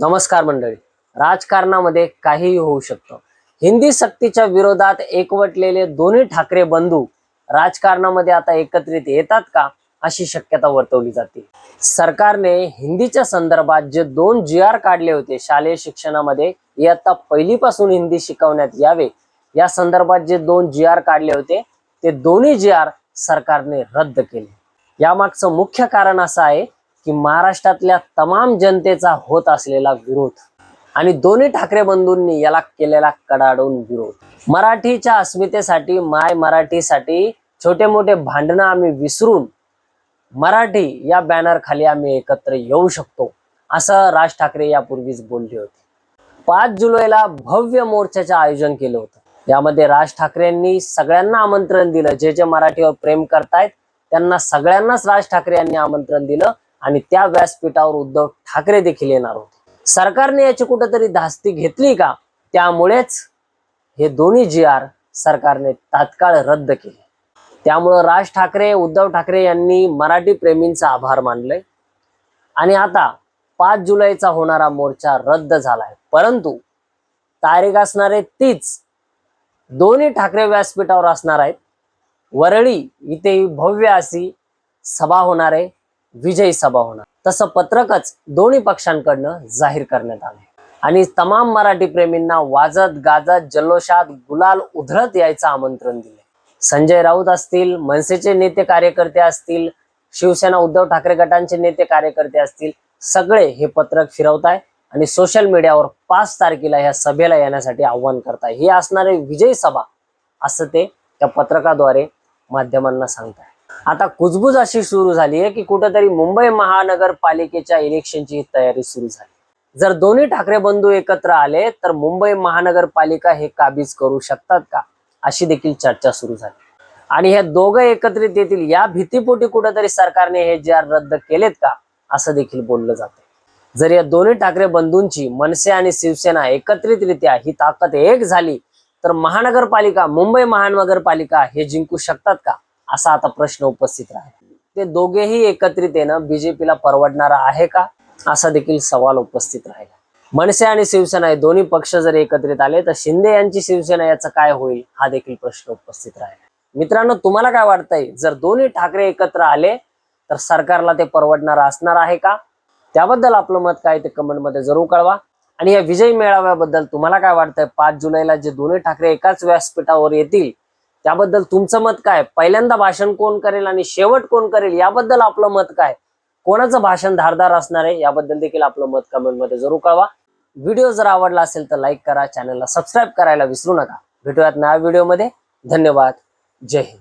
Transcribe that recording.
नमस्कार मंडळी. राजकारणामध्ये काहीही होऊ शकतं. हिंदी सक्तीच्या विरोधात एकवटलेले दोन्ही ठाकरे बंधू राजकारणामध्ये आता एकत्रित येतात का अशी शक्यता वर्तवली जाते. सरकारने हिंदीच्या संदर्भात जे दोन जी आर काढले होते शालेय शिक्षणामध्ये इयत्ता पहिलीपासून हिंदी शिकवण्यात यावे. या संदर्भात जे दोन जी आर काढले होते ते दोन्ही जी आर सरकारने रद्द केले. यामागचं मुख्य कारण असं आहे की महाराष्ट्रातल्या तमाम जनतेचा होत असलेला विरोध आणि दोन्ही ठाकरे बंधूंनी याला केलेला कडाडून विरोध. मराठीच्या अस्मितेसाठी माय मराठीसाठी छोटे मोठे भांडणं आम्ही विसरून मराठी या बॅनर खाली आम्ही एकत्र येऊ शकतो असं राज ठाकरे यापूर्वीच बोलले होते. पाच जुलैला भव्य मोर्चाचे आयोजन केलं होतं. यामध्ये राज ठाकरेंनी सगळ्यांना आमंत्रण दिलं. जे जे मराठीवर प्रेम करतायत त्यांना सगळ्यांनाच राज ठाकरे यांनी आमंत्रण दिलं. आणि त्या व्यासपीठावर उद्धव ठाकरे देखील येणार होते. सरकारने याची कुठेतरी धास्ती घेतली का? त्यामुळेच हे दोन्ही जी आर सरकारने तात्काळ रद्द केले. त्यामुळं राज ठाकरे उद्धव ठाकरे यांनी मराठी प्रेमींचा आभार मानले आणि आता पाच जुलैचा होणारा मोर्चा रद्द झालाय. परंतु तारीख असणारे तीच दोन्ही ठाकरे व्यासपीठावर असणार आहेत. वरळी इथे भव्य अशी सभा होणार आहे. विजयी सभा होणार. तसं पत्रकच दोन्ही पक्षांकडनं जाहीर करण्यात आले आणि तमाम मराठी प्रेमींना वाजत गाजत जल्लोषात गुलाल उधळत यायचं आमंत्रण दिले संजय राऊत असतील मनसेचे नेते कार्यकर्ते असतील शिवसेना उद्धव ठाकरे गटांचे नेते कार्यकर्ते असतील सगळे हे पत्रक फिरवताय आणि सोशल मीडियावर पाच तारखेला ह्या सभेला येण्यासाठी आव्हान करताय. ही असणारे विजयी सभा असं ते त्या पत्रकाद्वारे माध्यमांना सांगताय. आता कुजबुज अशी सुरू झाली आहे की कुठंतरी मुंबई महानगरपालिकेच्या इलेक्शनची तयारी सुरू झाली. जर दोन्ही ठाकरे बंधू एकत्र आले तर मुंबई महानगरपालिका हे काबीज करू शकतात का? अशी देखील चर्चा सुरू झाली. आणि हे दोघं एकत्रित येतील या भीतीपोटी कुठेतरी सरकारने हे जे रद्द केलेत का? असं देखील बोललं जातं जर या दोन्ही ठाकरे बंधूंची मनसे आणि शिवसेना एकत्रितरित्या ही ताकद एक झाली तर महानगरपालिका मुंबई महानगरपालिका हे जिंकू शकतात का? असा आता प्रश्न उपस्थित राहील ते दोघेही एकत्रित येणं बीजेपीला परवडणार आहे का? असा देखील सवाल उपस्थित राहिला. मनसे आणि शिवसेना हे दोन्ही पक्ष जर एकत्रित आले तर शिंदे यांची शिवसेना याचं काय होईल? हा देखील प्रश्न उपस्थित राहिला. मित्रांनो तुम्हाला काय वाटतंय? जर दोन्ही ठाकरे एकत्र आले तर सरकारला ते परवडणार असणार आहे का? त्याबद्दल आपलं मत काय ते कमेंटमध्ये जरूर कळवा. आणि या विजय मेळाव्याबद्दल तुम्हाला काय वाटतंय? पाच जुलैला जे दोन्ही ठाकरे एकाच व्यासपीठावर येतील त्याबद्दल तुमचं मत काय? पहिल्यांदा भाषण कोण करेल आणि शेवट कोण करेल याबद्दल आपलं मत काय? कोणाचं भाषण धारदार असणार आहे याबद्दल देखील आपलं मत कमेंटमध्ये जरूर कळवा. व्हिडिओ जर आवडला असेल तर लाईक करा चॅनलला सबस्क्राईब करायला विसरू नका. भेटूयात नव्या व्हिडिओमध्ये धन्यवाद. जय हिंद.